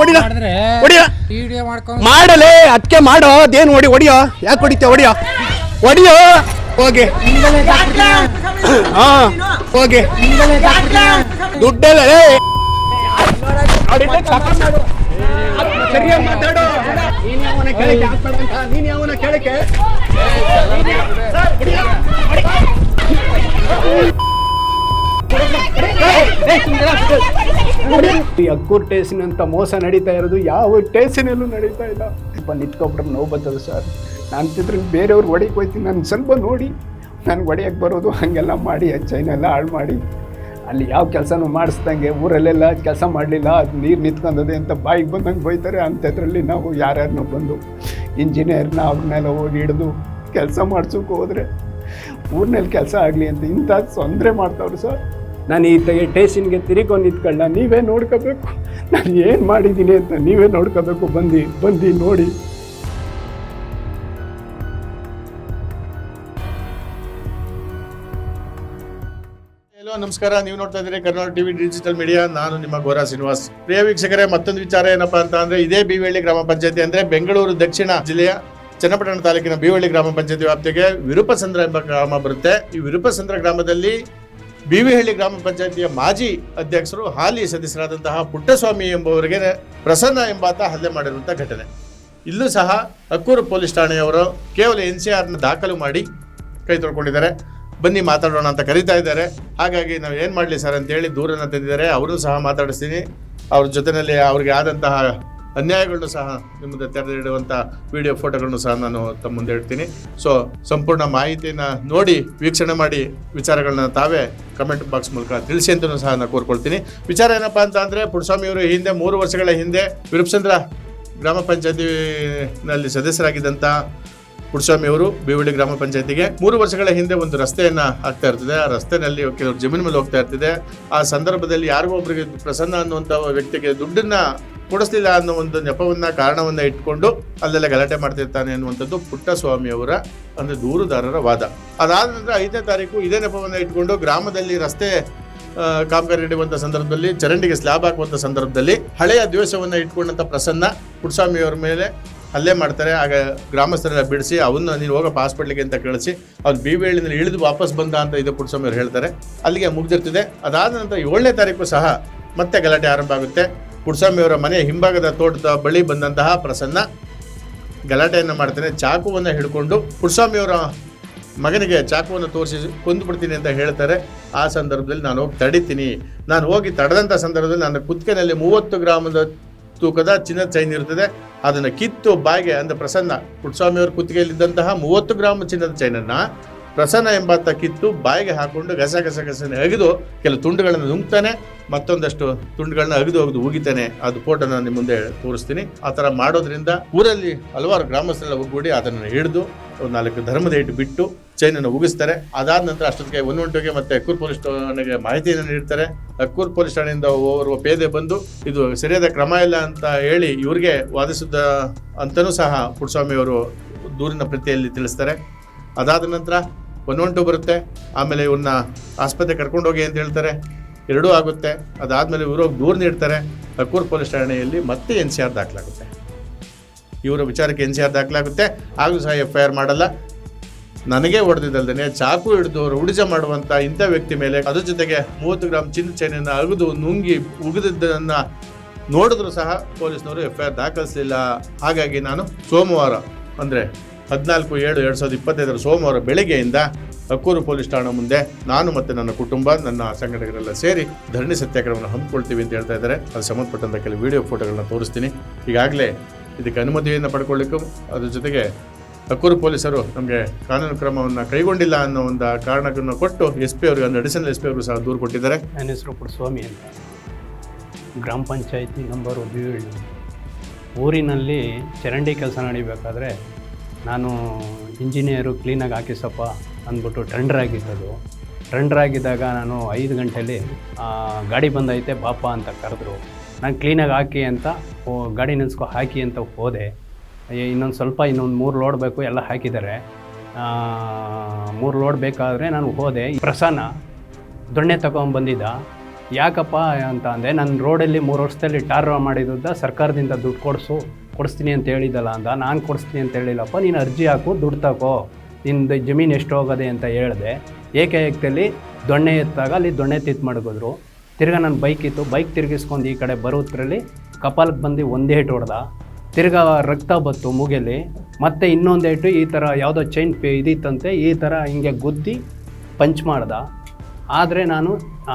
ಹೊಡಿಯ video ಮಾಡ್ಕೊಂಡು ಮಾಡಲೇ ಅದಕ್ಕೆ ಮಾಡೋ ಅದೇನು ಹೊಡಿ ಹೊಡಿಯೋ? ಯಾಕೆ ಹೊಡಿತೀಯ ಹೊಡಿಯೋ? ಹೊಡಿಯೋ? ಹೋಗಿ. ಹಾ ಹೋಗಿ. ದುಡ್ಡೆಲ್ಲ. ಸರಿಯಾಗಿ ಮಾತಾಡೋ. ನೀನ್ ಯಾವನ ಕೇಳಕ್ಕೆ? ನೀನ್ ಯಾವನ ಕೇಳಕ್ಕೆ? ಈ ಅಕ್ಕೂರ್ ಟೇಸಿನ ಅಂತ ಮೋಸ ನಡೀತಾ ಇರೋದು ಯಾವ ಟೇಸಿನಲ್ಲೂ ನಡೀತಾ ಇಲ್ಲ. ಸ್ವಲ್ಪ ನಿಂತ್ಕೊಬಿಟ್ರೆ ನೋವು ಬರ್ತದೆ ಸರ್. ನಾನು ತಿದ್ರೆ ಬೇರೆಯವ್ರು ಒಡೆಯಕ್ಕೆ ಹೋಯ್ತೀನಿ. ನಾನು ಸ್ವಲ್ಪ ನೋಡಿ. ನಾನು ಒಡೆಯಕ್ಕೆ ಬರೋದು ಹಾಗೆಲ್ಲ ಮಾಡಿ ಚೈನೆಲ್ಲ ಹಾಳು ಮಾಡಿ. ಅಲ್ಲಿ ಯಾವ ಕೆಲಸನೂ ಮಾಡಿಸ್ದಂಗೆ ಊರಲ್ಲೆಲ್ಲ ಕೆಲಸ ಮಾಡಲಿಲ್ಲ. ಅದು ನೀರು ನಿಂತ್ಕೊಂಡದೆ ಅಂತ ಬಾಯಿಗೆ ಬಂದಂಗೆ ಬೈತಾರೆ. ಅಂಥದ್ರಲ್ಲಿ ನಾವು ಯಾರ್ಯಾರನ್ನೂ ಬಂದು ಇಂಜಿನಿಯರ್ನ ಅವ್ರನ್ನೆಲ್ಲ ಹೋಗಿ ಹಿಡಿದು ಕೆಲಸ ಮಾಡಿಸೋಕೆ ಹೋದರೆ ಊರಿನಲ್ಲಿ ಕೆಲಸ ಆಗಲಿ ಅಂತ ಇಂಥ ತೊಂದರೆ ಮಾಡ್ತವ್ರು ಸರ್. ನಾನು ಈ ತೆಗೆ ಟೇಷನ್ಗೆ ತಿರುಕೊಂಡು ನಿಂತ್ಕೊಂಡ ನೀವೇ ನೋಡ್ಕೋಬೇಕು. ನಾನು ಏನು ಮಾಡಿದ್ದೀನಿ ಅಂತ ನೀವೇ ನೋಡ್ಕೋಬೇಕು. ಬಂದು ಬಂದು ನೋಡಿ. ಹಲೋ ನಮಸ್ಕಾರ. ನೀವು ನೋಡ್ತಾ ಇದ್ದೀರಿ ಕರ್ನಾಟಕ ಟಿವಿ ಡಿಜಿಟಲ್ ಮೀಡಿಯಾ. ನಾನು ನಿಮ್ಮ ಗೋರಾ ಶ್ರೀನಿವಾಸ್. ಪ್ರಿಯ ವೀಕ್ಷಕರೇ, ಮತ್ತೊಂದು ವಿಚಾರ ಏನಪ್ಪಾ ಅಂತ ಅಂದ್ರೆ, ಇದೇ ಬಿವಳ್ಳಿ ಗ್ರಾಮ ಪಂಚಾಯತಿ ಅಂದ್ರೆ ಬೆಂಗಳೂರು ದಕ್ಷಿಣ ಜಿಲ್ಲೆಯ ಚನ್ನಪಟ್ಟಣ ತಾಲೂಕಿನ ಬಿವಳ್ಳಿ ಗ್ರಾಮ ಪಂಚಾಯತಿ ವ್ಯಾಪ್ತಿಗೆ ವಿರೂಪಸಂದ್ರ ಎಂಬ ಗ್ರಾಮ ಬರುತ್ತೆ. ಈ ವಿರೂಪಸಂದ್ರ ಗ್ರಾಮದಲ್ಲಿ ಬಿವಿಹಳ್ಳಿ ಗ್ರಾಮ ಪಂಚಾಯತಿಯ ಮಾಜಿ ಅಧ್ಯಕ್ಷರು, ಹಾಲಿ ಸದಸ್ಯರಾದಂತಹ ಪುಟ್ಟಸ್ವಾಮಿ ಎಂಬುವರಿಗೆ ಪ್ರಸನ್ನ ಎಂಬಾತ ಹಲ್ಲೆ ಮಾಡಿರುವಂತಹ ಘಟನೆ. ಇಲ್ಲೂ ಸಹ ಅಕ್ಕೂರು ಪೊಲೀಸ್ ಠಾಣೆಯವರು ಕೇವಲ ಎನ್ ಸಿ ಆರ್ನ ದಾಖಲು ಮಾಡಿ ಕೈ ತೊಳ್ಕೊಂಡಿದ್ದಾರೆ. ಬನ್ನಿ ಮಾತಾಡೋಣ ಅಂತ ಕರೀತಾ ಇದ್ದಾರೆ. ಹಾಗಾಗಿ ನಾವು ಏನು ಮಾಡಲಿ ಸರ್ ಅಂತೇಳಿ ದೂರನ್ನು ತಂದಿದ್ದಾರೆ ಅವರು ಸಹ ಮಾತಾಡಿಸ್ತೀನಿ. ಅವ್ರ ಜೊತೆಯಲ್ಲಿ ಅವ್ರಿಗೆ ಆದಂತಹ ಅನ್ಯಾಯಗಳನ್ನು ಸಹ ನಿಮ್ಮ ಮುಂದೆ ತೆರೆದಿಡುವಂಥ ವಿಡಿಯೋ ಫೋಟೋಗಳನ್ನು ಸಹ ನಾನು ತಮ್ಮ ಮುಂದೆ ಇಡ್ತೀನಿ ಸೊ ಸಂಪೂರ್ಣ ಮಾಹಿತಿಯನ್ನ ನೋಡಿ, ವೀಕ್ಷಣೆ ಮಾಡಿ ವಿಚಾರಗಳನ್ನ ತಾವೇ ಕಮೆಂಟ್ ಬಾಕ್ಸ್ ಮೂಲಕ ತಿಳಿಸಿ ಅಂತಲೂ ಸಹ ನಾನು ಕೋರ್ಕೊಳ್ತೀನಿ. ವಿಚಾರ ಏನಪ್ಪಾ ಅಂತ ಅಂದರೆ ಅವರು ಹಿಂದೆ ಮೂರು ವರ್ಷಗಳ ಹಿಂದೆ ವಿರೂಪಚಂದ್ರ ಗ್ರಾಮ ಪಂಚಾಯತಿನಲ್ಲಿ ಸದಸ್ಯರಾಗಿದ್ದಂಥ ಅವರು ಬಿವಳ್ಳಿ ಗ್ರಾಮ ಪಂಚಾಯತಿಗೆ ಮೂರು ವರ್ಷಗಳ ಹಿಂದೆ ಒಂದು ರಸ್ತೆಯನ್ನ ಆಗ್ತಾ ಇರ್ತದೆ. ಆ ರಸ್ತೆನಲ್ಲಿ ಕೆಲವರು ಜಮೀನು ಮೇಲೆ ಹೋಗ್ತಾ ಇರ್ತದೆ. ಆ ಸಂದರ್ಭದಲ್ಲಿ ಯಾರಿಗೋ ಒಬ್ಬರಿಗೆ ಪ್ರಸನ್ನ ಅನ್ನುವಂಥ ವ್ಯಕ್ತಿಗೆ ದುಡ್ಡನ್ನ ಕೊಡಿಸ್ಲಿಲ್ಲ ಅನ್ನೋ ಒಂದು ನೆಪವನ್ನ, ಕಾರಣವನ್ನ ಇಟ್ಕೊಂಡು ಅಲ್ಲೆಲ್ಲ ಗಲಾಟೆ ಮಾಡ್ತಿರ್ತಾನೆ ಅನ್ನುವಂಥದ್ದು ಪುಟ್ಟಸ್ವಾಮಿಯವರ ಅಂದ್ರೆ ದೂರುದಾರರ ವಾದ. ಅದಾದ ನಂತರ ಐದನೇ ತಾರೀಕು ಇದೇ ನೆಪವನ್ನ ಇಟ್ಕೊಂಡು ಗ್ರಾಮದಲ್ಲಿ ರಸ್ತೆ ಕಾಮಗಾರಿ ನಡೆಯುವಂಥ ಸಂದರ್ಭದಲ್ಲಿ, ಚರಂಡಿಗೆ ಸ್ಲ್ಯಾಬ್ ಹಾಕುವಂಥ ಸಂದರ್ಭದಲ್ಲಿ ಹಳೆಯ ದ್ವೇಷವನ್ನ ಇಟ್ಕೊಂಡಂಥ ಪ್ರಸನ್ನ ಪುಟ್ಟಸ್ವಾಮಿಯವರ ಮೇಲೆ ಹಲ್ಲೆ ಮಾಡ್ತಾರೆ. ಆಗ ಗ್ರಾಮಸ್ಥರೆಲ್ಲ ಬಿಡಿಸಿ ಅವನ್ನ ನೀನು ಹೋಗಪ್ಪ ಹಾಸ್ಪಿಟ್ಲಿಗೆ ಅಂತ ಕಳಿಸಿ ಅವ್ನು ಬಿ ವೇಳಿನಲ್ಲಿ ಇಳಿದು ವಾಪಸ್ ಬಂದ ಅಂತ ಇದು ಪುಟ್ಟಸ್ವಾಮಿಯವರು ಹೇಳ್ತಾರೆ. ಅಲ್ಲಿಗೆ ಮುಗಿದಿರ್ತಿದೆ. ಅದಾದ ನಂತರ ಏಳನೇ ತಾರೀಕು ಸಹ ಮತ್ತೆ ಗಲಾಟೆ ಆರಂಭ ಆಗುತ್ತೆ. ಪುಟ್ಟಸ್ವಾಮಿ ಅವರ ಮನೆಯ ಹಿಂಭಾಗದ ತೋಟದ ಬಳಿ ಬಂದಂತಹ ಪ್ರಸನ್ನ ಗಲಾಟೆಯನ್ನು ಮಾಡ್ತೇನೆ, ಚಾಕುವನ್ನು ಹಿಡ್ಕೊಂಡು ಪುಟ್ಟಸ್ವಾಮಿ ಅವರ ಮಗನಿಗೆ ಚಾಕುವನ್ನು ತೋರಿಸಿ ಕೊಂದು ಬಿಡ್ತೀನಿ ಅಂತ ಹೇಳ್ತಾರೆ. ಆ ಸಂದರ್ಭದಲ್ಲಿ ನಾನು ಹೋಗಿ ತಡಿತೀನಿ. ನಾನು ಹೋಗಿ ತಡೆದಂಥ ಸಂದರ್ಭದಲ್ಲಿ ನನ್ನ ಕುತ್ತಿಗೆನಲ್ಲಿ ಮೂವತ್ತು ಗ್ರಾಮದ ತೂಕದ ಚಿನ್ನದ ಚೈನ್ ಇರ್ತದೆ ಅದನ್ನು ಕಿತ್ತು ಬಾಯಿಗೆ ಅಂದರೆ ಪ್ರಸನ್ನ ಪುಟ್ಟಸ್ವಾಮಿ ಅವ್ರ ಕುತ್ತಿಗೆಯಲ್ಲಿದ್ದಂತಹ ಮೂವತ್ತು ಗ್ರಾಮ ಚಿನ್ನದ ಚೈನನ್ನು ಪ್ರಸನ್ನ ಎಂಬಾತ ಕಿತ್ತು ಬಾಯಿಗೆ ಹಾಕೊಂಡು ಗಸ ಗಸ ಗಸನೆ ಅಗಿದು ಕೆಲವು ತುಂಡುಗಳನ್ನು ನುಂಗ್ತಾನೆ, ಮತ್ತೊಂದಷ್ಟು ತುಂಡುಗಳನ್ನ ಅಗಿದು ಅಗಿದು ಉಗಿತಾನೆ. ಅದು ಫೋಟೋ ನಾನು ನಿಮ್ಮ ಮುಂದೆ ತೋರಿಸ್ತೀನಿ. ಆ ಥರ ಮಾಡೋದ್ರಿಂದ ಊರಲ್ಲಿ ಹಲವಾರು ಗ್ರಾಮಸ್ಥರೆಲ್ಲ ಒಗ್ಗೂಡಿ ಅದನ್ನು ಹಿಡಿದು ಒಂದು ನಾಲ್ಕು ಧರ್ಮದ ಇಟ್ಟು ಬಿಟ್ಟು ಚೈನನ್ನು ಉಗಿಸ್ತಾರೆ. ಅದಾದ ನಂತರ ಅಷ್ಟೊತ್ತಿಗೆ ಒಂದೊಂಟಿಗೆ ಮತ್ತೆ ಅಕ್ಕೂರ್ ಪೊಲೀಸ್ ಠಾಣೆಗೆ ಮಾಹಿತಿಯನ್ನು ನೀಡ್ತಾರೆ. ಅಕ್ಕೂರ್ ಪೊಲೀಸ್ ಠಾಣೆಯಿಂದ ಓರ್ವ ಪೇದೆ ಬಂದು, ಇದು ಸರಿಯಾದ ಕ್ರಮ ಇಲ್ಲ ಅಂತ ಹೇಳಿ ಇವ್ರಿಗೆ ವಾದಿಸಿದ ಅಂತಲೂ ಸಹ ಪುಟ್ಟಸ್ವಾಮಿ ಅವರು ದೂರಿನ ಪ್ರತಿಯಲ್ಲಿ ತಿಳಿಸ್ತಾರೆ. ಅದಾದ ನಂತರ ಒನ್ ಒನ್ ಟು ಬರುತ್ತೆ. ಆಮೇಲೆ ಇವನ್ನ ಆಸ್ಪತ್ರೆ ಕರ್ಕೊಂಡೋಗಿ ಅಂತ ಹೇಳ್ತಾರೆ. ಎರಡೂ ಆಗುತ್ತೆ. ಅದಾದಮೇಲೆ ಇವರು ದೂರ ನೀಡ್ತಾರೆ ಅಕ್ಕೂರ್ ಪೊಲೀಸ್ ಠಾಣೆಯಲ್ಲಿ ಮತ್ತೆ ಎನ್ ಸಿ ಆರ್ ದಾಖಲಾಗುತ್ತೆ. ಇವರ ವಿಚಾರಕ್ಕೆ ಎನ್ ಸಿ ಆರ್ ದಾಖಲಾಗುತ್ತೆ. ಆಗಲೂ ಸಹ ಎಫ್ ಐ ಆರ್ ಮಾಡಲ್ಲ. ನನಗೆ ಹೊಡೆದಿದ್ದಲ್ದೇ ಚಾಕು ಹಿಡಿದು ಉಡಿಜ ಮಾಡುವಂಥ ಇಂಥ ವ್ಯಕ್ತಿ ಮೇಲೆ ಅದ್ರ ಜೊತೆಗೆ ಮೂವತ್ತು ಗ್ರಾಮ್ ಚಿನ್ನ ಚೈನನ್ನು ಅಗಿದು ನುಂಗಿ ಉಗಿದಿದ್ದನ್ನು ನೋಡಿದ್ರು ಸಹ ಪೊಲೀಸ್ನವರು ಎಫ್ ಐ ಆರ್ ದಾಖಲಿಸಲಿಲ್ಲ. ಹಾಗಾಗಿ ನಾನು ಸೋಮವಾರ ಅಂದರೆ ಹದಿನಾಲ್ಕು ಏಳು ಎರಡು ಸಾವಿರದ ಇಪ್ಪತ್ತೈದರ ಸೋಮವಾರ ಬೆಳಗ್ಗೆಯಿಂದ ಅಕ್ಕೂರು ಪೊಲೀಸ್ ಠಾಣೆ ಮುಂದೆ ನಾನು ಮತ್ತು ನನ್ನ ಕುಟುಂಬ, ನನ್ನ ಸಂಘಟಕರೆಲ್ಲ ಸೇರಿ ಧರಣಿ ಸತ್ಯಾಗ್ರಹವನ್ನು ಹಮ್ಮಿಕೊಳ್ತೀವಿ ಅಂತ ಹೇಳ್ತಾ ಇದ್ದಾರೆ. ಅದು ಸಂಬಂಧಪಟ್ಟಂಥ ಕೆಲವು ವಿಡಿಯೋ ಫೋಟೋಗಳನ್ನ ತೋರಿಸ್ತೀನಿ. ಈಗಾಗಲೇ ಇದಕ್ಕೆ ಅನುಮತಿಯನ್ನು ಪಡ್ಕೊಳ್ಳಿಕ್ಕೂ ಅದ್ರ ಜೊತೆಗೆ ಅಕ್ಕೂರು ಪೊಲೀಸರು ನಮಗೆ ಕಾನೂನು ಕ್ರಮವನ್ನು ಕೈಗೊಂಡಿಲ್ಲ ಅನ್ನೋ ಒಂದು ಕಾರಣಗಳನ್ನು ಕೊಟ್ಟು ಎಸ್ ಪಿ ಅವರಿಗೆ ಒಂದು ಅಡಿಷನಲ್ ಎಸ್ ಪಿ ಅವರು ಸಹ ದೂರು ಕೊಟ್ಟಿದ್ದಾರೆ. ನನ್ನ ಹೆಸರು ಪುಟ್ಟಸ್ವಾಮಿ ಅಂತ. ಗ್ರಾಮ ಪಂಚಾಯತಿ ನಂಬರ್ ಊರಿನಲ್ಲಿ ಚರಂಡಿ ಕೆಲಸ ನಡಿಬೇಕಾದ್ರೆ ನಾನು ಇಂಜಿನಿಯರು ಕ್ಲೀನಾಗಿ ಹಾಕಿಸಪ್ಪ ಅಂದ್ಬಿಟ್ಟು ಟ್ರೆಂಡ್ರಾಗಿದ್ದದು ಆಗಿದ್ದದು ಟ್ರೆಂಡರ್ ಆಗಿದ್ದಾಗ ನಾನು ಐದು ಗಂಟೆಯಲ್ಲಿ ಗಾಡಿ ಬಂದೈತೆ, ಬಾಪ ಅಂತ ಕರೆದ್ರು. ನಾನು ಕ್ಲೀನಾಗಿ ಹಾಕಿ ಅಂತ ಗಾಡಿ ನೆನ್ಸ್ಕೊ ಹಾಕಿ ಅಂತ ಹೋದೆ. ಇನ್ನೊಂದು ಸ್ವಲ್ಪ, ಇನ್ನೊಂದು ಮೂರು ಲೋಡ್ ಬೇಕು, ಎಲ್ಲ ಹಾಕಿದ್ದಾರೆ. ಮೂರು ಲೋಡ್ ಬೇಕಾದರೆ ನಾನು ಹೋದೆ. ಪ್ರಸನ್ನ ದೊಣ್ಣೆ ತಗೊಂಬಂದಿದ್ದ ಯಾಕಪ್ಪ ಅಂತ ಅಂದೆ ನಾನು ರೋಡಲ್ಲಿ ಮೂರು ವರ್ಷದಲ್ಲಿ ಟಾರ್ ಮಾಡಿದ್ದ ಸರ್ಕಾರದಿಂದ ದುಡ್ಡು ಕೊಡಿಸು. ಕೊಡಿಸ್ತೀನಿ ಅಂತ ಹೇಳಿದ್ದಲ್ಲ ಅಂದ. ನಾನು ಕೊಡಿಸ್ತೀನಿ ಅಂತ ಹೇಳಿಲ್ಲಪ್ಪ, ನೀನು ಅರ್ಜಿ ಹಾಕು, ದುಡ್ಡು ತಗೋ. ನಿಂದು ಜಮೀನು ಎಷ್ಟು ಹೋಗೋದೆ ಅಂತ ಹೇಳಿದೆ. ಏಕೈಕದಲ್ಲಿ ದೊಣ್ಣೆ ಎತ್ತಾಗ ಅಲ್ಲಿ ದೊಣ್ಣೆ ತಿತ್ ಮಡಗಿದ್ರು. ತಿರ್ಗ ನನ್ನ ಬೈಕ್ ಇತ್ತು. ಬೈಕ್ ತಿರುಗಿಸ್ಕೊಂಡು ಈ ಕಡೆ ಬರೋದ್ರಲ್ಲಿ ಕಪಾಲಕ್ಕೆ ಬಂದು ಒಂದೇ ಏಟು ಹೊಡೆದ. ತಿರ್ಗಾ ರಕ್ತ ಬತ್ತು ಮೂಗೆಲಿ. ಮತ್ತೆ ಇನ್ನೊಂದು ಏಟು ಈ ಥರ ಯಾವುದೋ ಚೈನ್ ಪೇ ಇದಿತ್ತಂತೆ, ಈ ಥರ ಹಿಂಗೆ ಗುದ್ದಿ ಪಂಚ್ ಮಾಡ್ದ. ಆದರೆ ನಾನು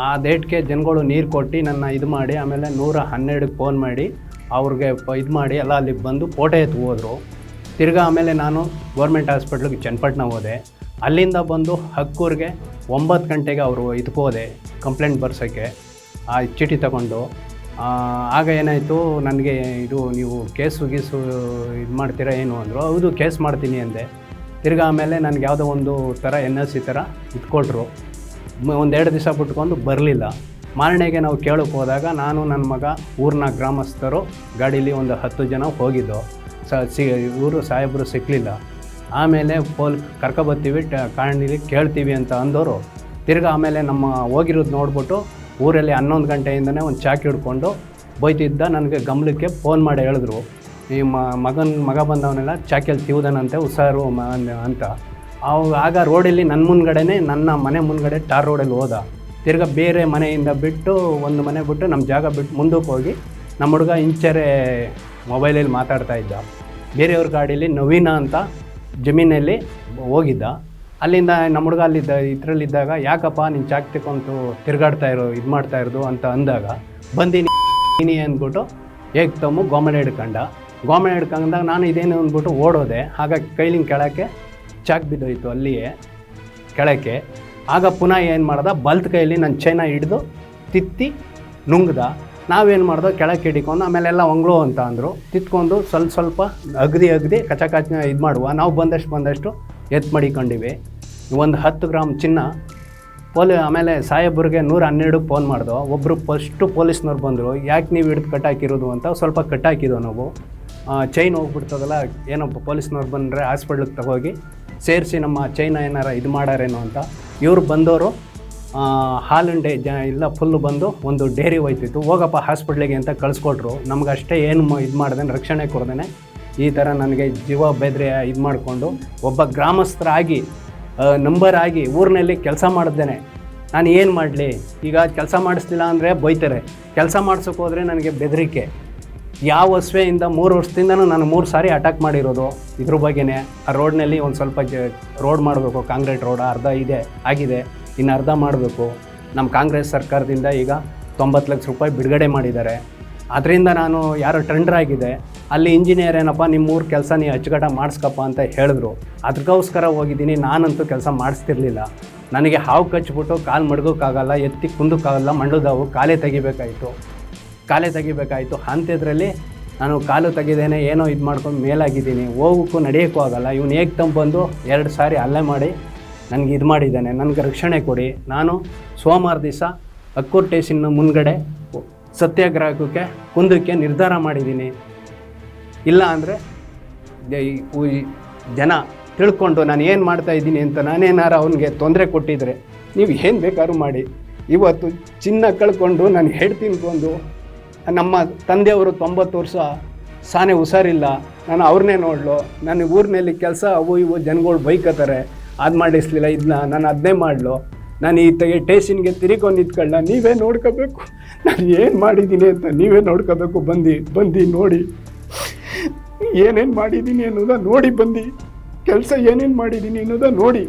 ಆ ದೇಟ್ಗೆ ಜನಗಳು ನೀರು ಕೊಟ್ಟು ನನ್ನ ಇದು ಮಾಡಿ, ಆಮೇಲೆ ನೂರ ಹನ್ನೆರಡಕ್ಕೆ ಫೋನ್ ಮಾಡಿ ಅವ್ರಿಗೆ ಇದು ಮಾಡಿ ಎಲ್ಲ ಅಲ್ಲಿಗೆ ಬಂದು ಫೋಟೋ ಎತ್ತು ಹೋದರು. ತಿರ್ಗಾ ಆಮೇಲೆ ನಾನು ಗೌರ್ಮೆಂಟ್ ಹಾಸ್ಪಿಟ್ಲಿಗೆ ಚನ್ನಪಟ್ಟಣ ಹೋದೆ. ಅಲ್ಲಿಂದ ಬಂದು ಹಕ್ಕೂರಿಗೆ ಒಂಬತ್ತು ಗಂಟೆಗೆ ಅವರು ಇದಕ್ಕೆ ಹೋದೆ ಕಂಪ್ಲೇಂಟ್ ಬರ್ಸೋಕ್ಕೆ ಆ ಚೀಟಿ ತಗೊಂಡು. ಆಗ ಏನಾಯಿತು, ನನಗೆ ಇದು ನೀವು ಕೇಸು ಗೀಸು ಇದು ಮಾಡ್ತೀರಾ ಏನು ಅಂದರು. ಹೌದು, ಕೇಸ್ ಮಾಡ್ತೀನಿ ಅಂದೆ. ತಿರ್ಗಾ ಆಮೇಲೆ ನನಗೆ ಯಾವುದೋ ಒಂದು ಥರ ಎನ್ ಎಸ್ ಸಿ ಥರ ಇಟ್ಕೊಟ್ರು ಒಂದೆರಡು ದಿವಸ ಬಿಟ್ಕೊಂಡು ಬರಲಿಲ್ಲ. ಮಾರನೆಗೆ ನಾವು ಕೇಳಕ್ಕೆ ಹೋದಾಗ ನಾನು, ನನ್ನ ಮಗ, ಊರಿನ ಗ್ರಾಮಸ್ಥರು ಗಾಡೀಲಿ ಒಂದು ಹತ್ತು ಜನ ಹೋಗಿದ್ದು, ಸ, ಸಿ ಇವರು ಸಾಹೇಬರು ಸಿಕ್ಕಲಿಲ್ಲ ಆಮೇಲೆ ಪೋಲ್ ಕರ್ಕೊಬತ್ತೀವಿ ಟ ಕಾರಣಲಿ ಕೇಳ್ತೀವಿ ಅಂತ ಅಂದವರು ತಿರ್ಗಿ ಆಮೇಲೆ ನಮ್ಮ ಹೋಗಿರೋದು ನೋಡ್ಬಿಟ್ಟು ಊರಲ್ಲಿ ಹನ್ನೊಂದು ಗಂಟೆಯಿಂದನೇ ಒಂದು ಚಾಕಿ ಹಿಡ್ಕೊಂಡು ಬೈತಿದ್ದ, ನನಗೆ ಗಮನಕ್ಕೆ ಫೋನ್ ಮಾಡಿ ಹೇಳಿದ್ರು. ಈ ಮಗನ, ಮಗ ಬಂದವನೆಲ್ಲ ಚಾಕಿಯಲ್ಲಿ ತಿವ್ದನಂತೆ, ಹುಷಾರು ಅಂತ. ಅವಾಗ ರೋಡಲ್ಲಿ ನನ್ನ ಮುಂದ್ಗಡೆನೇ ನನ್ನ ಮನೆ ಮುಂದ್ಗಡೆ ಟಾರ್ ರೋಡಲ್ಲಿ ಹೋದ. ತಿರ್ಗಾ ಬೇರೆ ಮನೆಯಿಂದ ಬಿಟ್ಟು ಒಂದು ಮನೆ ಬಿಟ್ಟು ನಮ್ಮ ಜಾಗ ಬಿಟ್ಟು ಮುಂದಕ್ಕೆ ಹೋಗಿ ನಮ್ಮ ಹುಡುಗ ಇಂಚರೆ ಮೊಬೈಲಲ್ಲಿ ಮಾತಾಡ್ತಾ ಇದ್ದ. ಬೇರೆಯವ್ರ ಗಾಡೀಲಿ ನವೀನ ಅಂತ ಜಮೀನಲ್ಲಿ ಹೋಗಿದ್ದ. ಅಲ್ಲಿಂದ ನಮ್ಮ ಹುಡುಗ ಅಲ್ಲಿದ್ದ, ಇದರಲ್ಲಿದ್ದಾಗ ಯಾಕಪ್ಪ ನೀನು ಚಾಕ್ ತಗೊಂಡು ತಿರುಗಾಡ್ತಾ ಇರೋ, ಇದು ಮಾಡ್ತಾ ಇರೋದು ಅಂತ ಅಂದಾಗ ಬಂದೀನಿ ನೀನಿ ಅಂದ್ಬಿಟ್ಟು ಹೇಗೆ ತಮ್ಮು ಗೋಮನೆ ಹಿಡ್ಕಂಡ. ಗೋಮನೆ ಹಿಡ್ಕೊಂಡಾಗ ನಾನು ಇದೇನು ಅಂದ್ಬಿಟ್ಟು ಓಡೋದೆ. ಹಾಗಾಗಿ ಕೈಲಿಂಗ್ ಕೆಳಕ್ಕೆ ಚಾಕ್ ಬಿದ್ದೋಯ್ತು ಅಲ್ಲಿಯೇ, ಕೆಳಕ್ಕೆ. ಆಗ ಪುನಃ ಏನು ಮಾಡ್ದೆ? ಬಲ್ತ್ ಕೈಯಲ್ಲಿ ನನ್ನ ಚೈನ ಹಿಡಿದು ತಿತ್ತಿ ನುಂಗ್ದ. ನಾವೇನು ಮಾಡ್ದೋ? ಕೆಳಕ್ಕೆ ಹಿಡಿಕೊಂಡು ಆಮೇಲೆಲ್ಲ ಒಂಗ್ಳು ಅಂತ ಅಂದರು. ತಿತ್ಕೊಂಡು ಸ್ವಲ್ಪ ಸ್ವಲ್ಪ ಅಗದಿ ಅಗದಿ ಕಚ ಕಚ ಇದು ಮಾಡುವ. ನಾವು ಬಂದಷ್ಟು ಬಂದಷ್ಟು ಎತ್ತು ಮಡಿಕೊಂಡಿವಿ. ಒಂದು ಹತ್ತು ಗ್ರಾಮ್ ಚಿನ್ನ. ಪೋಲಿ ಆಮೇಲೆ ಸಾಹೇಬ್ರಿಗೆ ನೂರ ಹನ್ನೆರಡಕ್ಕೆ ಫೋನ್ ಮಾಡ್ದೋ. ಒಬ್ಬರು ಫಸ್ಟು ಪೊಲೀಸ್ನವ್ರು ಬಂದರು. ಯಾಕೆ ನೀವು ಹಿಡಿದು ಕಟ್ಟಾಕಿರೋದು ಅಂತ ಸ್ವಲ್ಪ ಕಟ್ಟಾಕಿದ್ದೋ ನಾವು. ಚೈನ್ ಹೋಗ್ಬಿಡ್ತದಲ್ಲ, ಏನೋ ಪೊಲೀಸ್ನವ್ರು ಬಂದರೆ ಹಾಸ್ಪಿಟ್ಲಿಗೆ ತಗೋಗಿ ಸೇರಿಸಿ ನಮ್ಮ ಚೈನಾ ಏನಾರ ಇದು ಮಾಡಾರೇನೋ ಅಂತ. ಇವರು ಬಂದವರು ಹಾಲುಂಡೆ ಜ, ಇಲ್ಲ ಫುಲ್ಲು ಬಂದು ಒಂದು ಡೇರಿ ಹೋಯ್ತಿತ್ತು. ಹೋಗಪ್ಪ ಹಾಸ್ಪಿಟ್ಲಿಗೆ ಅಂತ ಕಳಿಸ್ಕೊಟ್ರು. ನಮ್ಗೆ ಅಷ್ಟೇ ಏನು ಇದು ಮಾಡ್ದೇನೆ, ರಕ್ಷಣೆ ಕೊಡ್ದೇನೆ. ಈ ಥರ ನನಗೆ ಜೀವ ಬೆದ್ರೆ ಇದು ಮಾಡಿಕೊಂಡು ಒಬ್ಬ ಗ್ರಾಮಸ್ಥರಾಗಿ ನಂಬರ್ ಆಗಿ ಊರಿನಲ್ಲಿ ಕೆಲಸ ಮಾಡಿದ್ದೇನೆ ನಾನು ಏನು ಮಾಡಲಿ? ಈಗ ಕೆಲಸ ಮಾಡಿಸ್ಲಿಲ್ಲ ಅಂದರೆ ಬೈತಾರೆ. ಕೆಲಸ ಮಾಡ್ಸೋಕೆ ಹೋದರೆ ನನಗೆ ಬೆದರಿಕೆ. ಯಾವ ವಸ್ವೆಯಿಂದ ಮೂರು ವರ್ಷದಿಂದನೂ ನಾನು ಮೂರು ಸಾರಿ ಅಟ್ಯಾಕ್ ಮಾಡಿರೋದು. ಇದ್ರ ಬಗ್ಗೆನೇ ಆ ರೋಡ್ನಲ್ಲಿ ಒಂದು ಸ್ವಲ್ಪ ಜ ರೋಡ್ ಮಾಡಬೇಕು ಕಾಂಕ್ರೀಟ್ ರೋಡ್ ಅರ್ಧ ಇದೆ, ಆಗಿದೆ. ಇನ್ನು ಅರ್ಧ ಮಾಡಬೇಕು. ನಮ್ಮ ಕಾಂಗ್ರೆಸ್ ಸರ್ಕಾರದಿಂದ ಈಗ ತೊಂಬತ್ತು ಲಕ್ಷ ರೂಪಾಯಿ ಬಿಡುಗಡೆ ಮಾಡಿದ್ದಾರೆ. ಅದರಿಂದ ನಾನು ಯಾರೋ ಟೆಂಡರ್ ಆಗಿದೆ. ಅಲ್ಲಿ ಇಂಜಿನಿಯರ್ ಏನಪ್ಪ ನಿಮ್ಮ ಊರು ಕೆಲಸ ನೀವು ಅಚ್ಚುಕಟ್ಟ ಮಾಡಿಸ್ಕಪ್ಪ ಅಂತ ಹೇಳಿದ್ರು. ಅದಕ್ಕೋಸ್ಕರ ಹೋಗಿದ್ದೀನಿ. ನಾನಂತೂ ಕೆಲಸ ಮಾಡಿಸ್ತಿರ್ಲಿಲ್ಲ. ನನಗೆ ಹಾವು ಕಚ್ಚಿಬಿಟ್ಟು ಕಾಲು ಮಡಗೋಕ್ಕಾಗಲ್ಲ, ಎತ್ತಿ ಕುಂದಕ್ಕಾಗಲ್ಲ ಮಂಡದಾವು ಕಾಲೇ ತೆಗಿಬೇಕಾಯಿತು. ಕಾಲೇ ತೆಗಿಬೇಕಾಯಿತು. ಅಂಥದ್ರಲ್ಲಿ ನಾನು ಕಾಲು ತೆಗೆದೇನೆ ಏನೋ ಇದು ಮಾಡ್ಕೊಂಡು ಮೇಲಾಗಿದ್ದೀನಿ. ಹೋಗೋಕ್ಕೂ ನಡೆಯೋಕ್ಕೂ ಆಗಲ್ಲ. ಇವನು ಹೇಗೆ ತಂಬಂದು ಎರಡು ಸಾರಿ ಅಲ್ಲೇ ಮಾಡಿ ನನಗೆ ಇದು ಮಾಡಿದ್ದಾನೆ. ನನಗೆ ರಕ್ಷಣೆ ಕೊಡಿ. ನಾನು ಸೋಮವಾರ ದಿವಸ ಅಕ್ಕೂರ್ ಸ್ಟೇಷನ್ ಮುಂದ್ಗಡೆ ಸತ್ಯಾಗ್ರಹಕ್ಕೆ ಕುಂದಕ್ಕೆ ನಿರ್ಧಾರ ಮಾಡಿದ್ದೀನಿ. ಇಲ್ಲ ಅಂದರೆ ಜನ ತಿಳ್ಕೊಂಡು ನಾನು ಏನು ಮಾಡ್ತಾ ಇದ್ದೀನಿ ಅಂತ ನಾನೇನಾರು ಅವನಿಗೆ ತೊಂದರೆ ಕೊಟ್ಟಿದ್ರೆ ನೀವು ಏನು ಬೇಕಾದ್ರೂ ಮಾಡಿ. ಇವತ್ತು ಚಿನ್ನ ಕಳ್ಕೊಂಡು ನಾನು ಹೆಡ್ ತಿನ್ಕೊಂಡು ನಮ್ಮ ತಂದೆಯವರು ತೊಂಬತ್ತು ವರ್ಷ ಸಾನೆ ಹುಷಾರಿಲ್ಲ. ನಾನು ಅವ್ರನ್ನೇ ನೋಡಲು. ನನ್ನ ಊರಿನಲ್ಲಿ ಕೆಲಸ ಅವು ಇವು ಜನಗಳು ಬೈಕತ್ತಾರೆ. ಅದು ಮಾಡಿಸ್ಲಿಲ್ಲ ಇದನ್ನ ನಾನು ಅದನ್ನೇ ಮಾಡಲು. ನಾನು ಈ ತೆಗೆ ಟೇಷನ್ಗೆ ತಿರ್ಕೊಂಡು ನಿಂತ್ಕೊಳ್ಳ, ನೀವೇ ನೋಡ್ಕೋಬೇಕು. ನಾನು ಏನು ಮಾಡಿದ್ದೀನಿ ಅಂತ ನೀವೇ ನೋಡ್ಕೋಬೇಕು. ಬಂದು ಬಂದು, ನೋಡಿ. ಏನೇನು ಮಾಡಿದ್ದೀನಿ ಅನ್ನೋದ ನೋಡಿ ಬಂದು. ಕೆಲಸ ಏನೇನು ಮಾಡಿದ್ದೀನಿ ಅನ್ನೋದ ನೋಡಿ.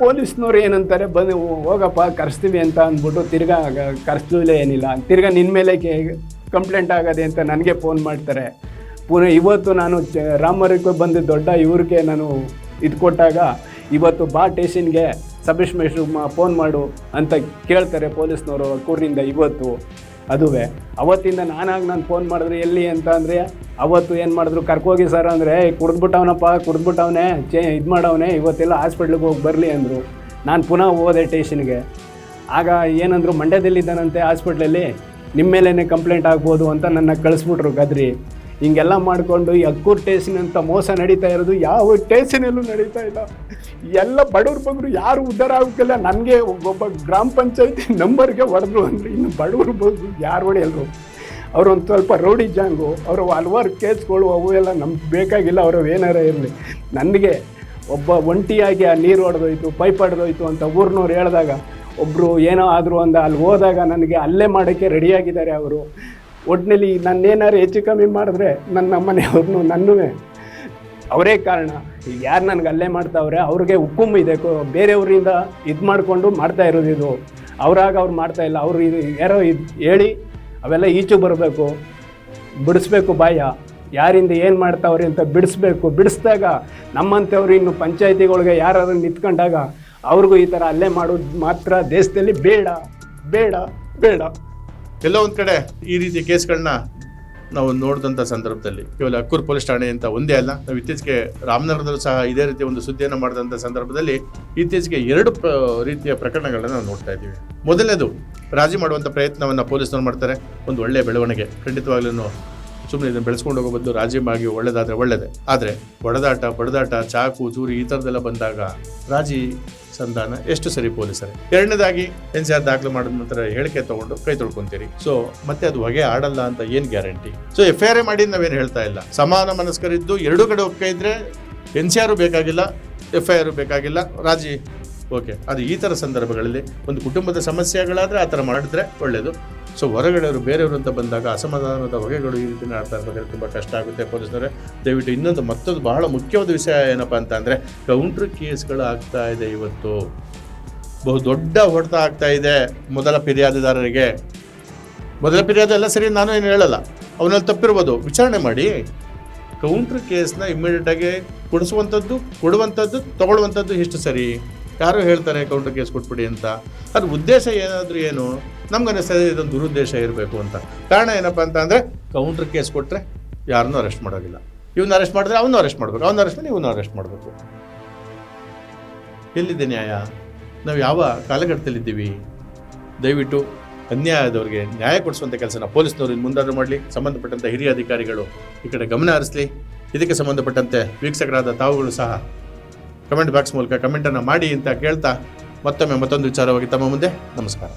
ಪೊಲೀಸ್ನವ್ರು ಏನಂತಾರೆ ಬಂದು ಹೋಗಪ್ಪ, ಕರೆಸ್ತೀವಿ ಅಂತ ಅಂದ್ಬಿಟ್ಟು ತಿರ್ಗಾ ಕರೆಸ್ಲಿಲ್ಲ ಏನಿಲ್ಲ. ತಿರ್ಗಾ ನಿನ್ನ ಮೇಲೆ ಕಂಪ್ಲೇಂಟ್ ಆಗದೆ ಅಂತ ನನಗೆ ಫೋನ್ ಮಾಡ್ತಾರೆ. ಪುನಃ ಇವತ್ತು ನಾನು ಚ, ರಾಮರಿಗೆ ಬಂದು ದೊಡ್ಡ ಇವ್ರಿಗೆ ನಾನು ಇದು ಕೊಟ್ಟಾಗ, ಇವತ್ತು ಬಾ ಟೇಷನ್ಗೆ ಸಬ್ ಇನ್ಸ್ಪೆಕ್ಟ್ರು ಫೋನ್ ಮಾಡು ಅಂತ ಕೇಳ್ತಾರೆ ಪೊಲೀಸ್ನವರು ಕೂರಿನಿಂದ ಇವತ್ತು. ಅದುವೇ. ಅವತ್ತಿಂದ ನಾನಾಗಿ ನಾನು ಫೋನ್ ಮಾಡಿದ್ರೆ ಎಲ್ಲಿ ಅಂತ ಅಂದರೆ, ಅವತ್ತು ಏನು ಮಾಡಿದ್ರು, ಕರ್ಕೋಗಿ ಸರ್ ಅಂದರೆ ಕುಡಿದ್ಬಿಟ್ಟವನಪ್ಪ, ಕುಡಿದ್ಬಿಟ್ಟವನೇ, ಚೇ, ಇದು ಮಾಡವನೇ, ಇವತ್ತೆಲ್ಲ ಹಾಸ್ಪಿಟ್ಲಿಗೆ ಹೋಗಿ ಬರಲಿ ಅಂದರು. ನಾನು ಪುನಃ ಹೋದೆ ಟೇಷನ್ಗೆ ಆಗ ಏನಂದರು, ಮಂಡ್ಯದಲ್ಲಿದ್ದಾನಂತೆ ಹಾಸ್ಪಿಟ್ಲಲ್ಲಿ ನಿಮ್ಮ ಮೇಲೇ ಕಂಪ್ಲೇಂಟ್ ಆಗ್ಬೋದು ಅಂತ ನನ್ನ ಕಳಿಸ್ಬಿಟ್ರು ಗದ್ರಿ. ಹಿಂಗೆಲ್ಲ ಮಾಡಿಕೊಂಡು ಅಕ್ಕೂರ್ ಟೇಷನ್ ಅಂತ ಮೋಸ ನಡೀತಾ ಇರೋದು ಯಾವ ಟೇಸಿನಲ್ಲೂ ನಡೀತಾ ಇಲ್ಲ. ಎಲ್ಲ ಬಡವ್ರ ಬಗ್ರು ಯಾರು ಉದ್ಧಾರ ಆಗೋಕ್ಕಿಲ್ಲ ನನಗೆ ಒಬ್ಬ ಗ್ರಾಮ ಪಂಚಾಯತಿ ನಂಬರ್ಗೆ ಹೊಡೆದ್ರು ಅಂದರೆ ಇನ್ನು ಬಡವ್ರ ಬಗ್ರು ಯಾರು ಹೊಡೆಯಲ್ರು ಅವರೊಂದು ಸ್ವಲ್ಪ ರೌಡಿ ಜಾಂಗು, ಅವರು ಹಲವಾರು ಕೇಸ್ಗಳು ಅವು ಎಲ್ಲ ನಮ್ಗೆ ಬೇಕಾಗಿಲ್ಲ ಅವರು ಏನಾರ ಇರಲಿ. ನನಗೆ ಒಬ್ಬ ಒಂಟಿಯಾಗಿ ಆ ನೀರು ಹೊಡೆದೋಯ್ತು ಪೈಪ್ ಹೊಡೆದೋಯ್ತು ಅಂತ ಊರಿನವ್ರು ಹೇಳಿದಾಗ ಒಬ್ಬರು ಏನೋ ಆದರೂ ಅಂದ, ಅಲ್ಲಿ ಹೋದಾಗ ನನಗೆ ಅಲ್ಲೇ ಮಾಡೋಕ್ಕೆ ರೆಡಿಯಾಗಿದ್ದಾರೆ ಅವರು. ಒಟ್ಟಿನಲ್ಲಿ ನನ್ನೇನಾದ್ರು ಹೆಚ್ಚು ಕಮ್ಮಿ ಮಾಡಿದ್ರೆ ನನ್ನ ಮನೆಯವ್ರನ್ನೂ ನನ್ನೂ. ಅವರೇ ಕಾರಣ. ಯಾರು ನನಗೆ ಅಲ್ಲೇ ಮಾಡ್ತಾವ್ರೆ, ಅವ್ರಿಗೆ ಹುಕ್ಕುಮ್ ಇದೆ. ಬೇರೆಯವರಿಂದ ಇದು ಮಾಡಿಕೊಂಡು ಮಾಡ್ತಾ ಇರೋದು ಇದು. ಅವರಾಗ ಅವ್ರು ಮಾಡ್ತಾ ಇಲ್ಲ. ಅವರು ಇದು ಯಾರೋ ಇದು ಹೇಳಿ ಅವೆಲ್ಲ ಈಚು ಬರಬೇಕು. ಬಿಡಿಸ್ಬೇಕು ಬಾಯ. ಯಾರಿಂದ ಏನು ಮಾಡ್ತಾವ್ರಿ ಅಂತ ಬಿಡಿಸ್ಬೇಕು. ಬಿಡಿಸ್ದಾಗ ನಮ್ಮಂಥವ್ರು ಇನ್ನು ಪಂಚಾಯತಿಗಳಿಗೆ ಯಾರಾದ್ರೂ ನಿಂತ್ಕೊಂಡಾಗ ಅವ್ರಿಗೂ ಈ ಥರ ಅಲ್ಲೇ ಮಾಡೋದು ಮಾತ್ರ ದೇಶದಲ್ಲಿ ಬೇಡ. ಬೇಡ ಬೇಡ. ಎಲ್ಲೋ ಒಂದು ಕಡೆ ಈ ರೀತಿ ಕೇಸ್ಗಳನ್ನ ನಾವು ನೋಡಿದಂಥ ಸಂದರ್ಭದಲ್ಲಿ, ಕೇವಲ ಅಕ್ಕೂರು ಪೊಲೀಸ್ ಠಾಣೆ ಅಂತ ಒಂದೇ ಅಲ್ಲ, ನಾವು ಇತ್ತೀಚೆಗೆ ರಾಮನಗರದಲ್ಲೂ ಸಹ ಇದೇ ರೀತಿಯ ಒಂದು ಸುದ್ದಿಯನ್ನು ಮಾಡಿದಂಥ ಸಂದರ್ಭದಲ್ಲಿ ಇತ್ತೀಚೆಗೆ ಎರಡು ರೀತಿಯ ಪ್ರಕರಣಗಳನ್ನು ನಾವು ನೋಡ್ತಾ ಇದ್ದೀವಿ. ಮೊದಲನೇದು, ರಾಜಿ ಮಾಡುವಂಥ ಪ್ರಯತ್ನವನ್ನು ಪೊಲೀಸ್ನವ್ರು ಮಾಡ್ತಾರೆ. ಒಂದು ಒಳ್ಳೆಯ ಬೆಳವಣಿಗೆ, ಖಂಡಿತವಾಗ್ಲೂ ಸುಮ್ಮನೆ ಇದನ್ನು ಬೆಳೆಸ್ಕೊಂಡು ಹೋಗೋ ಬದಲು ರಾಜಿ ಮಾಡಿ ಒಳ್ಳೆಯದಾದರೆ ಒಳ್ಳೇದೇ. ಆದರೆ ಹೊಡೆದಾಟ ಬಡದಾಟ, ಚಾಕು ಚೂರಿ ಈ ಥರದ್ದೆಲ್ಲ ಬಂದಾಗ ರಾಜಿ ಸಂಧಾನ. ಎಷ್ಟು ಸರಿ ಪೊಲೀಸರೇ? ಎರಡನೇದಾಗಿ ಎನ್ ಸಿ ಆರ್ ದಾಖಲು ಮಾಡಿದ ನಂತರ ಹೇಳಿಕೆ ತಗೊಂಡು ಕೈ ತೊಳ್ಕೊಂತೀರಿ. ಸೊ ಮತ್ತೆ ಅದು ಹೊಗೆ ಆಡಲ್ಲ ಅಂತ ಏನ್ guarantee? So F I R ಮಾಡಿ ನಾವೇನು ಹೇಳ್ತಾ ಇಲ್ಲ. ಸಮಾನ ಮನಸ್ಕರಿದ್ದು ಎರಡೂ ಕಡೆ ಒಪ್ಪಿಗೆ ಇದ್ರೆ ಎನ್ ಸಿ ಆರು ಬೇಕಾಗಿಲ್ಲ ಎಫ್ ಐ ಆರ್ ಬೇಕಾಗಿಲ್ಲ. ರಾಜಿ ಓಕೆ ಅದು ಈ ಥರ ಸಂದರ್ಭಗಳಲ್ಲಿ ಒಂದು ಕುಟುಂಬದ ಸಮಸ್ಯೆಗಳಾದರೆ ಆ ಥರ ಮಾಡಿದ್ರೆ ಒಳ್ಳೆಯದು ಸೊ ಹೊರಗಡೆಯವರು ಬೇರೆಯವರು ಅಂತ ಬಂದಾಗ ಅಸಮಾಧಾನದ ಹೊಗೆಗಳು ಈ ರೀತಿ ಆಡ್ತಾ ಇರ್ಬೇಕಾದ್ರೆ ತುಂಬ ಕಷ್ಟ ಆಗುತ್ತೆ ಪೊಲೀಸರೇ ದಯವಿಟ್ಟು ಇನ್ನೊಂದು ಮತ್ತೊಂದು ಬಹಳ ಮುಖ್ಯವಾದ ವಿಷಯ ಏನಪ್ಪ ಅಂತ ಅಂದರೆ ಕೌಂಟ್ರ್ ಕೇಸ್ಗಳು ಆಗ್ತಾ ಇದೆ ಇವತ್ತು. ಬಹು ದೊಡ್ಡ ಹೊಡೆತ ಆಗ್ತಾ ಇದೆ ಮೊದಲ ಫಿರ್ಯಾದಿದಾರರಿಗೆ. ಮೊದಲ ಫಿರ್ಯಾದಿ ಎಲ್ಲ ಸರಿ ನಾನು ಏನು ಹೇಳಲ್ಲ. ಅವನಲ್ಲಿ ತಪ್ಪಿರ್ಬೋದು. ವಿಚಾರಣೆ ಮಾಡಿ. ಕೌಂಟ್ರ್ ಕೇಸ್ನ ಇಮ್ಮಿಡಿಯೇಟಾಗಿ ಕೊಡಿಸುವಂಥದ್ದು ಕೊಡುವಂಥದ್ದು ತಗೊಳ್ಳುವಂಥದ್ದು ಎಷ್ಟು ಸರಿ? ಯಾರು ಹೇಳ್ತಾರೆ ಕೌಂಟರ್ ಕೇಸ್ ಕೊಟ್ಬಿಡಿ ಅಂತ. ಅದು ಉದ್ದೇಶ ಏನಾದರೂ ಏನು? ನಮ್ಗೆ ಅನಿಸ್ತದೆ ಇದೊಂದು ದುರುದ್ದೇಶ ಇರಬೇಕು ಅಂತ. ಕಾರಣ ಏನಪ್ಪ ಅಂತ ಅಂದರೆ ಕೌಂಟ್ರ್ ಕೇಸ್ ಕೊಟ್ಟರೆ ಯಾರನ್ನೂ ಅರೆಸ್ಟ್ ಮಾಡೋದಿಲ್ಲ. ಇವನ್ನ ಅರೆಸ್ಟ್ ಮಾಡಿದ್ರೆ ಅವನು ಅರೆಸ್ಟ್ ಮಾಡಬೇಕು ಅವನ್ನ ಅರೆಸ್ಟ್ ಮಾಡಿ ಇವನ್ನ ಅರೆಸ್ಟ್ ಮಾಡಬೇಕು ಎಲ್ಲಿದೆ ನ್ಯಾಯ? ನಾವು ಯಾವ ಕಾಲಘಟ್ಟದಲ್ಲಿದ್ದೀವಿ? ದಯವಿಟ್ಟು ಅನ್ಯಾಯದವ್ರಿಗೆ ನ್ಯಾಯ ಕೊಡಿಸುವಂಥ ಕೆಲಸನ ಪೊಲೀಸ್ನವರು ಇನ್ನು ಮುಂದಾದ್ರೂ ಮಾಡಲಿ. ಸಂಬಂಧಪಟ್ಟಂಥ ಹಿರಿಯ ಅಧಿಕಾರಿಗಳು ಈ ಕಡೆ ಗಮನ ಹರಿಸಲಿ. ಇದಕ್ಕೆ ಸಂಬಂಧಪಟ್ಟಂತೆ ವೀಕ್ಷಕರಾದ ತಾವುಗಳು ಸಹ ಕಮೆಂಟ್ ಬಾಕ್ಸ್ ಮೂಲಕ ಕಮೆಂಟನ್ನು ಮಾಡಿ ಅಂತ ಕೇಳ್ತಾ ಮತ್ತೊಮ್ಮೆ ಮತ್ತೊಂದು ವಿಚಾರವಾಗಿ ತಮ್ಮ ಮುಂದೆ ನಮಸ್ಕಾರ.